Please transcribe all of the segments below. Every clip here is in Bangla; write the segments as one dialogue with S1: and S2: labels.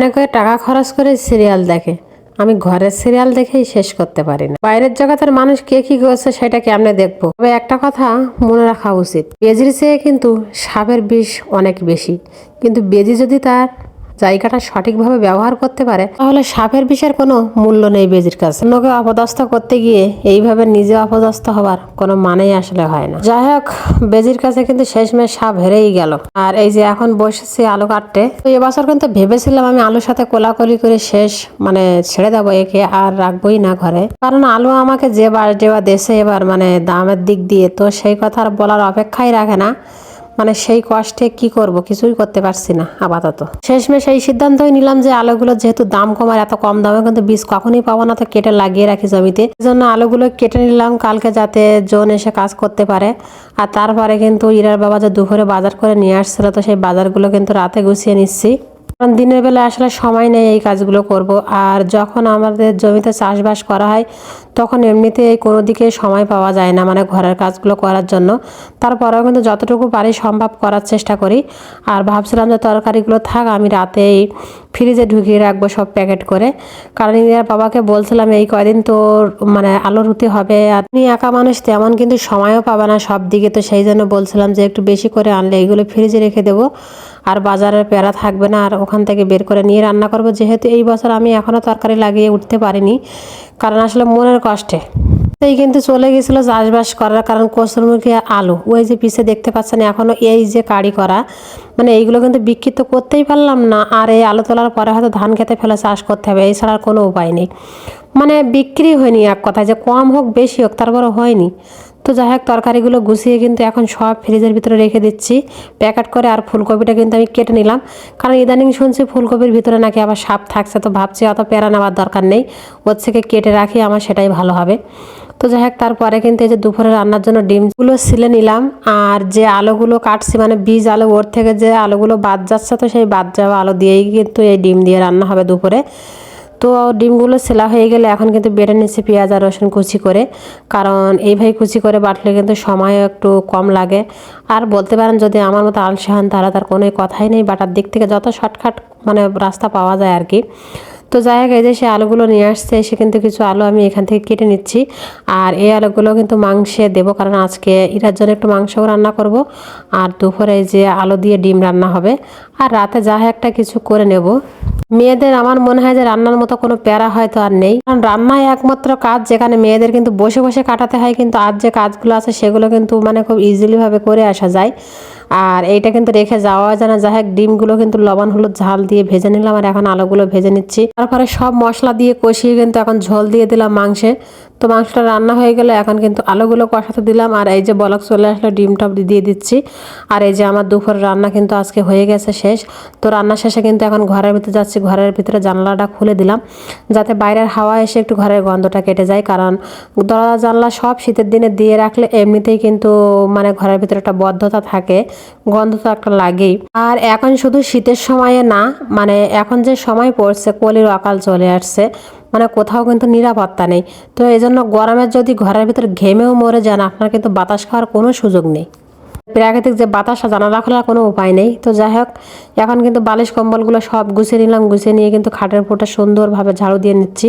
S1: অনেকে টাকা খরচ করে সিরিয়াল দেখে। আমি ঘরের সিরিয়াল দেখেই শেষ করতে পারি না। বাইরের জগতের মানুষ কে কি করছে সেটা কেমনে দেখব? তবে একটা কথা মনে রাখা উচিত। বেজির চেয়ে কিন্তু সাপের বিষ অনেক বেশি। কিন্তু বেজি যদি তার জায়গাটা সঠিকভাবে ব্যবহার করতে পারে, তাহলে সাপের বিষের কোনো মূল্য নেই বেজির কাছে। অন্যকে অপদস্থ করতে গিয়ে এইভাবে নিজে অপদস্থ হবার কোনো মানেই আসলে হয় না। যাই হোক, বেজির কাছে কিন্তু শেষমেশ সাপ হেরেই গেল। আর এই যে এখন বসেছি আলু কাটতে, তো এবছর কিন্তু ভেবেছিলাম আমি আলুর সাথে কোলাকুলি করে শেষ মানে ছেড়ে দেবো একে আর রাখবোই না ঘরে। কারণ আলু আমাকে যে বার যেবার দেশে এবার মানে দামের দিক দিয়ে, তো সেই কথা আর বলার অপেক্ষাই রাখে না। মানে সেই কষ্টে কি করব? কিছুই করতে পারছি না, আপাতত। শেষমেশ এই সিদ্ধান্তই নিলাম যে আলুগুলো যেহেতু দাম কমার এত কম দামে কিন্তু বীজ কখনই পাবো না, তো কেটে লাগিয়ে রাখি জমিতে। এই জন্য আলুগুলো কেটে নিলাম কালকে যাতে জোন এসে কাজ করতে পারে। আর তারপরে কিন্তু ইরার বাবা যে দুপুরে বাজার করে নিয়ে আসছিল, তো সেই বাজারগুলো কিন্তু রাতে গুছিয়ে নিচ্ছি। দিনের বেলা আসলে সময় নেই এই কাজগুলো করব। আর যখন আমাদের জমিতে চাষবাস করা হয়, তখন এমনিতেই কোনো দিকে সময় পাওয়া যায় না মানে ঘরের কাজগুলো করার জন্য। তারপরেও কিন্তু যতটুকু পারি সম্ভব করার চেষ্টা করি। আর ভাবছিলাম যে তরকারিগুলো থাক, আমি রাতেই ফ্রিজে ঢুকিয়ে রাখব সব প্যাকেট করে। কারণ ইন্দিরার বাবাকে বলছিলাম, এই কয়দিন তো মানে আলো রুটি হবে? আর তুমি একা মানুষ, তেমন কিন্তু সময়ও পাবে না সব দিকে। তো সেই জন্য বলছিলাম যে একটু বেশি করে আনলে এইগুলো ফ্রিজে রেখে দেবো। আর বাজারের প্যারা থাকবে না, আর ওখান থেকে বের করে নিয়ে রান্না করব। যেহেতু এই বছর আমি এখনও তরকারি লাগিয়ে উঠতে পারিনি, কারণ আসলে মনের কষ্টে। এই কিন্তু চলে গেছিল চাষবাস করার কারণ কসুরমুখী আলু। ওই যে পিছে দেখতে পাচ্ছেন এখনও এই যে কাড়ি করা মানে এইগুলো কিন্তু বিক্রি তো করতেই পারলাম না, আর এই আলু তোলার পরে হয়তো ধান খেতে ফেলে চাষ করতে হবে এছাড়া আর কোনো উপায় নেই। মানে বিক্রি হয়নি এক কথায়, যে কম হোক বেশি হোক তারপরে হয়নি। তো যাই হোক, তরকারিগুলো গুছিয়ে কিন্তু এখন সব ফ্রিজের ভিতরে রেখে দিচ্ছি। প্যাকেট করে আর ফুলকপিটা কিন্তু আমি কেটে নিলাম। কারণ ইদানিং শুনছি ফুলকপির ভিতরে নাকি আবার সাপ থাকছে, তো ভাবছি অত প্যারা নেওয়ার দরকার নেই। ওর থেকে কেটে রাখি, আমার সেটাই ভালো হবে। তো যাই হোক, তারপরে কিন্তু এই যে দুপুরে রান্নার জন্য ডিমগুলো সিলে নিলাম। আর যে আলুগুলো কাটছি মানে বীজ আলু, ওর থেকে যে আলুগুলো বাদ যাচ্ছে, তো সেই বাদ যাওয়া আলু দিয়েই কিন্তু এই ডিম দিয়ে রান্না হবে দুপুরে। তো ডিমগুলো সেলা হয়ে গেলে এখন কিন্তু বেটে নিচ্ছে পেঁয়াজ আর রসুন কুচি করে। কারণ এইভাবে কুচি করে বাটলে কিন্তু সময় একটু কম লাগে। আর বলতে পারেন যদি আমার মতো আলসে হন তাহলে তার কোনো কথাই নেই বাটার দিক থেকে যত শর্টকাট মানে রাস্তা পাওয়া যায় আর কি। তো যাই হোক, এই যে সে আলুগুলো নিয়ে আসছে এসে কিন্তু কিছু আলু আমি এখান থেকে কেটে নিচ্ছি। আর এই আলুগুলো কিন্তু মাংসে দেবো, কারণ আজকে এটার জন্য একটু মাংস রান্না করব। আর দুপুরে যে আলু দিয়ে ডিম রান্না হবে। আর রাতে যা একটা কিছু করে নেব। মেয়েদের আমার মনে হয় যে রান্নার মতো কোনো প্যারা হয়তো আর নেই। কারণ রান্নায় একমাত্র কাজ যেখানে মেয়েদের কিন্তু বসে বসে কাটাতে হয়, কিন্তু আর যে কাজগুলো আছে সেগুলো কিন্তু মানে খুব ইজিলিভাবে করে আসা যায়। আর এইটা কিন্তু রেখে যাওয়া যায় না। যাই হোক, ডিমগুলো কিন্তু লবণ, হলুদ, ঝাল দিয়ে ভেজে নিলাম আর এখন আলোগুলো ভেজে নিচ্ছি। তারপরে সব মশলা দিয়ে কষিয়ে কিন্তু এখন ঝোল দিয়ে দিলাম মাংসে। তো মাংসটা রান্না হয়ে গেলে এখন কিন্তু আলুগুলো কষাতে দিলাম। আর এই যে বলক চলে আসলে ডিমটা দিয়ে দিচ্ছি। আর এই যে আমার দুপুর রান্না কিন্তু আজকে হয়ে গেছে শেষ। তো রান্না শেষে কিন্তু এখন ঘরের ভিতরে যাচ্ছি। ঘরের ভিতরে জানলাটা খুলে দিলাম, যাতে বাইরের হাওয়া এসে একটু ঘরের গন্ধটা কেটে যায়। কারণ দরজা, জানলা সব শীতের দিনে দিয়ে রাখলে এমনিতেই কিন্তু মানে ঘরের ভিতরে একটা বদ্ধতা থাকে, গন্ধ তো একটা লাগেই। আর এখন শুধু শীতের সময়ে না মানে এখন যে সময় পড়ছে, কলির অকাল চলে আসছে। মানে কোথাও কিন্তু নিরাপত্তা নেই। তো এই জন্য গরমের যদি ঘরের ভিতরে ঘেমেও মরে যান, আপনার কিন্তু বাতাস খাওয়ার কোনো সুযোগ নেই। প্রাকৃতিক যে বাতাসা জানালা খোলার কোনো উপায় নেই। তো যাই হোক, এখন কিন্তু বালিশ কম্বলগুলো সব গুছিয়ে নিলাম, গুছিয়ে নিয়ে কিন্তু খাটের উপরটা সুন্দরভাবে ঝাড়ু দিয়ে নিচ্ছি।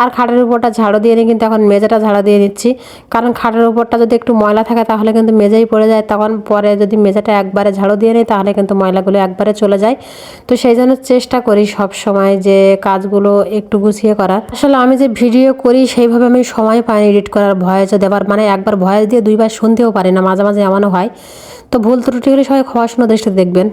S1: আর খাটের উপরটা ঝাড়ু দিয়ে নিয়ে কিন্তু এখন মেঝেটা ঝাড়ু দিয়ে নিচ্ছি। কারণ খাটের উপরটা যদি একটু ময়লা থাকে তাহলে কিন্তু মেঝেই পড়ে যায়, তখন পরে যদি মেঝেটা একবারে ঝাড়ু দিয়ে নিই তাহলে কিন্তু ময়লাগুলো একবারে চলে যায়। তো সেই জন্য চেষ্টা করি সব সময় যে কাজগুলো একটু গুছিয়ে করার। আসলে আমি যে ভিডিও করি সেইভাবে আমি সময় পাই এডিট করার ভয়েস দেওয়ার। মানে একবার ভয়েস দিয়ে দুইবার শুনতেও পারি না, মাঝে মাঝে এমনও হয় তো ভুল ত্রুটি হলে সবাই ক্ষমা শূন্য দৃষ্টিতে দেখবেন।